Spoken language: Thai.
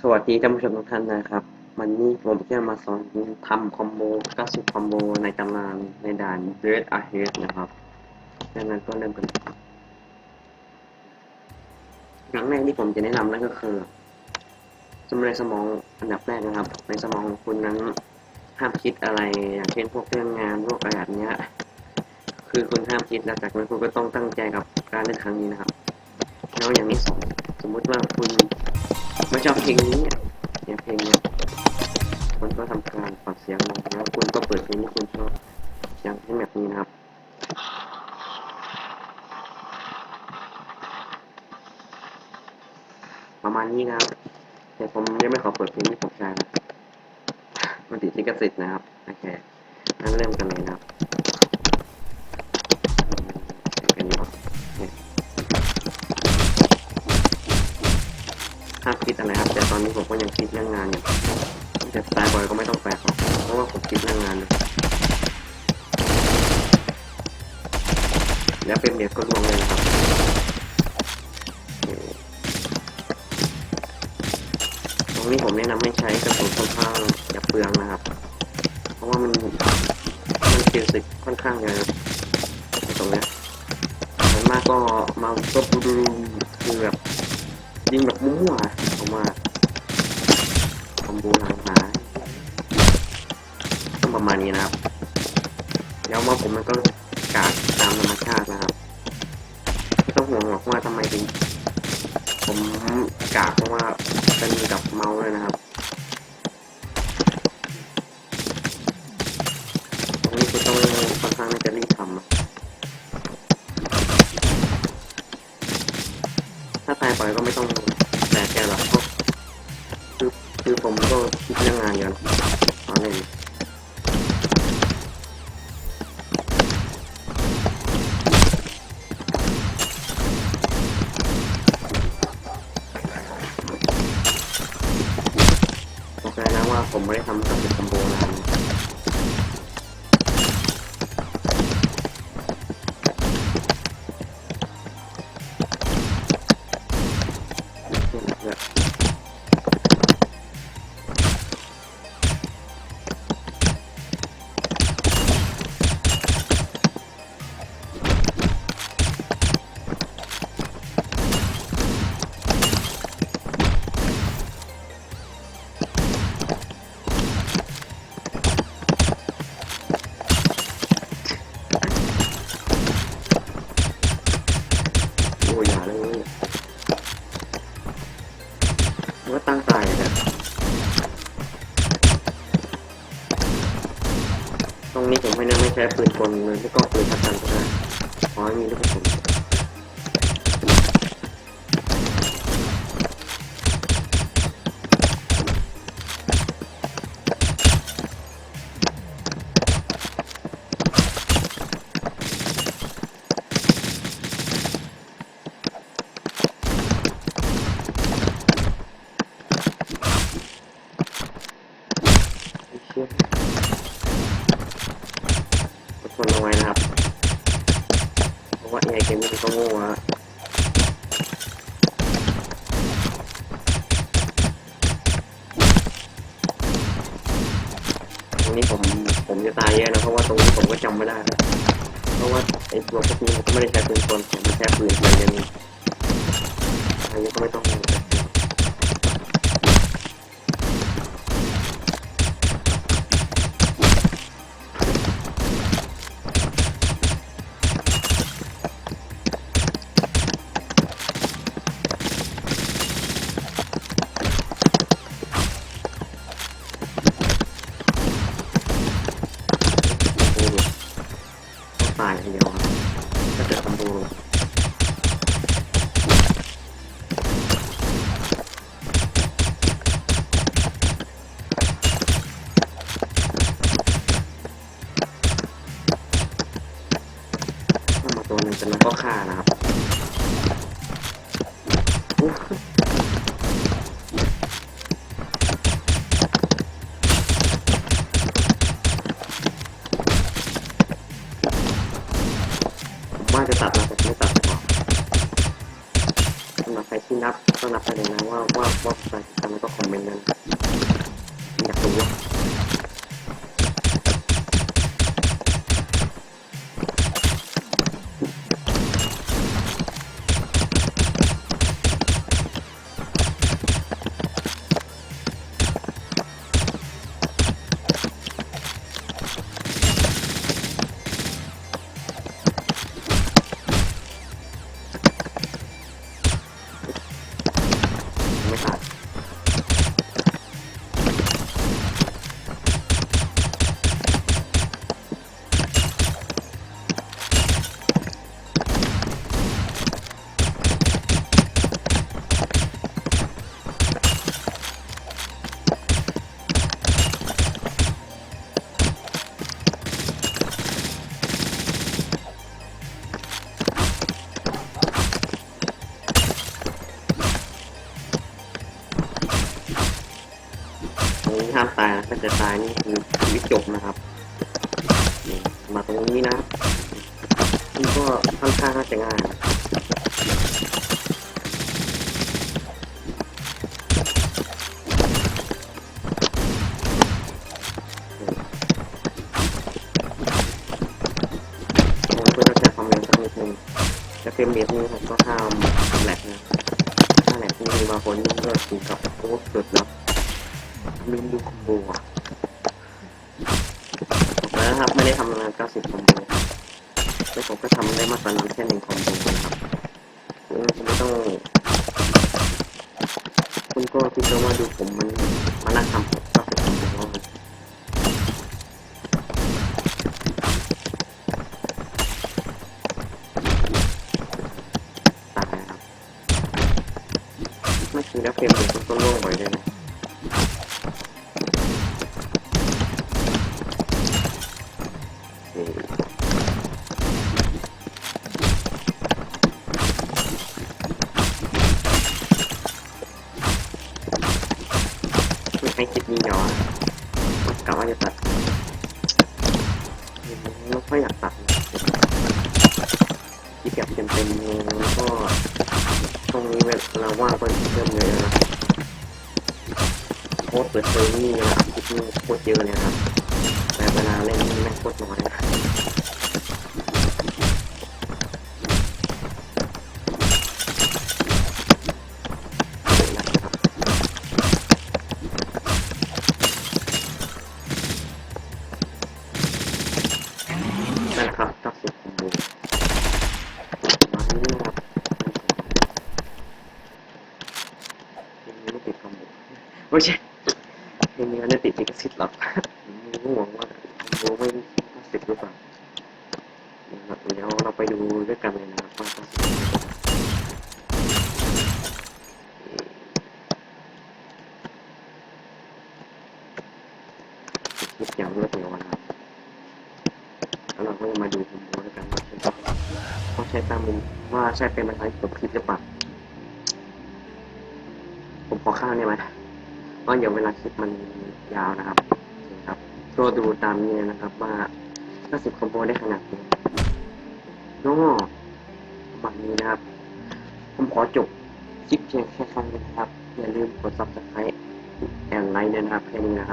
สวัสดีท่านผู้ชมทุกท่านนะครับ วันนี้ผมจะมาสอนทำคอมโบ90คอมโบในตำนานในด่าน Red Ahead นะครับดังนั้นก็เริ่มกันครับอย่างแรกที่ผมจะแนะนำนั่นก็คือสมในสมองอันดับแรกนะครับ ในสมองของคุณนั้นห้ามคิดอะไรอย่างเช่นพวกเรื่องงานพวกอะไรแบบนี้คือคุณห้ามคิดแล้วจากนั้นคุณก็ต้องตั้งใจกับการเล่นครั้งนี้นะครับ แล้วอย่างที่สอง มมติว่าคุณไม่ชอบเพลงนี้เนี่ยเพลงเนี้ยคุณก็ทำการปรับเสียงลงแล้วคุณก็เปิดเพลงที่คุณชอบอย่างเช่นแบบนี้นะครับประมาณนี้นะครับแต่ผมยังไม่ขอเปิดเพลงที่ผมใช้นะมันติดลิขสิทธิ์นะครับโอเคงั้นเริ่มกันเลยนะครับ อะไรครับแต่ตอนนี้ผมก็ยังคิดเรื่องงานอยู่แต่สไตล์บอยก็ไม่ต้องแปลกหรอกเพราะว่าผมคิดเรื่องงานแล้วเป็นเด็กก็ลวงเลยนะครับตรงนี้ผมแนะนำให้ใช้กระสุนค่อนข้างอย่าเปลืองนะครับ เพราะว่ามันมันฟิสิกค่อนข้างเยอะตรงนี้ยส่วนมากก็มาก็บูดูคือแบบยิงแบบมั่วๆผมว่า คอมโบหางหาต้องประมาณนี้นะครับ แล้วมาผมมันก็กาดตามธรรมชาตินะครับไม่ต้องห่วงหรอกว่าทำไมถึงผมกากเพราะว่าจะมีกับเมาส์เลยนะครับตรงนี้คุณต้องค่อนข้างจะรีบทำอะถ้าตายไปก็ไม่ต้องแตกแกหรอก ผมก็คิดเรื่องงานอยู่นะตอนเล่นบอเลยนะว่าผมไม่ได้ทำกับเป็นคอมโบนานโตรงนี้ผมไม่น่าไม่ใช้ปืนกลเลยไม่ก็ปืนทักกันก็ได้ขอให้มีลูกกระสุน อดทนเอาไว้นะครับเพราะว่าไอเกมนี้มันก็โง่อะตรงนี้ผมผมจะตายเยอะนะเพราะว่าตรงนี้ผมก็จำไม่ได้นะเพราะว่าไอ้ตัวพวกนี้ผมก็ไม่ได้ใช้ปืนกลผมไม่ใช้ปืนอะไรอย่างนี้อันนี้ก็ไม่ต้องำหรับใครที่นับก็นับไปเลยนะว่าว่าว่าใครแล้วก็คอมเมนต์ด้นอยากรู้ายนะถ้าจะตายนี่คือชีวิตจบนะครับนี่มาตรงนี้นะนี่ก็ค่อนข้างน่าจะง่ายนะผมก็จะใช้ความเร็ดนึงแต่เฟรมเรทนี่ผมก็ห้ามแหลกนะถ้าแหลกนี่บางคนนี่ก็ถึงกับโอ้สุดแล้ว ลืมดูคอมโบอะนะครับไม่ได้ทำงาน90คอมโบแต่ผมก็ทำได้มากกว่านั้นแค่หนึ่งคอมโบนะครับคือคุณไม่ต้องคุณก็คิดว่าดูผมมันมานั่งทำ90คอมโบแล้วกันตายครับเมื่อกี้แล้วเฟรมเดียวก็ล่วงบ่อยเลยนะ จะตัดไม่ค่อยอยากตัดนะคลิปแบบเต็มๆเลยแล้วก็ตรงนี้เวลาว่างก็เพิ่มเลยนะโคตรเปิดเซอร์นี่นะคลิปนี้โคตรเยอะเลยครับแต่เวลาเล่นแม่งโคตรน้อยนะ ติดคอมโบไม่ใช่เพลงนี้ไม่ได้ติดลิขสิทธิ์หรอกผมห่วงว่ามโบไม่ลิขสิทธิ์หรือเปล่านะครับเดี๋ยวเราไปดูด้วยกันเลยนะครับว่าตักสุดคลิปอย่างรวดเร็วนะแล้วเราก็จะมาดูคอมด้วยกันว่าใช่ว่าใช่ตามมุมว่าใช่เป็นภาษาที่ผมคิดหรือเปล่า อข้างได้ไหมเพราะเดี๋ยวเวลาคลิปมันยาวนะครับครับก็ดูตามนี้นะครับว่าถ้าสิบคอมโบได้ขนาดนี้น้องแบบนี้นะครับ ผมขอจบคลิปเพียงแค่ครั้งนี้นะครับ อย่าลืมกด subscribe แอนไลน์นะครับแค่นี้นะครับ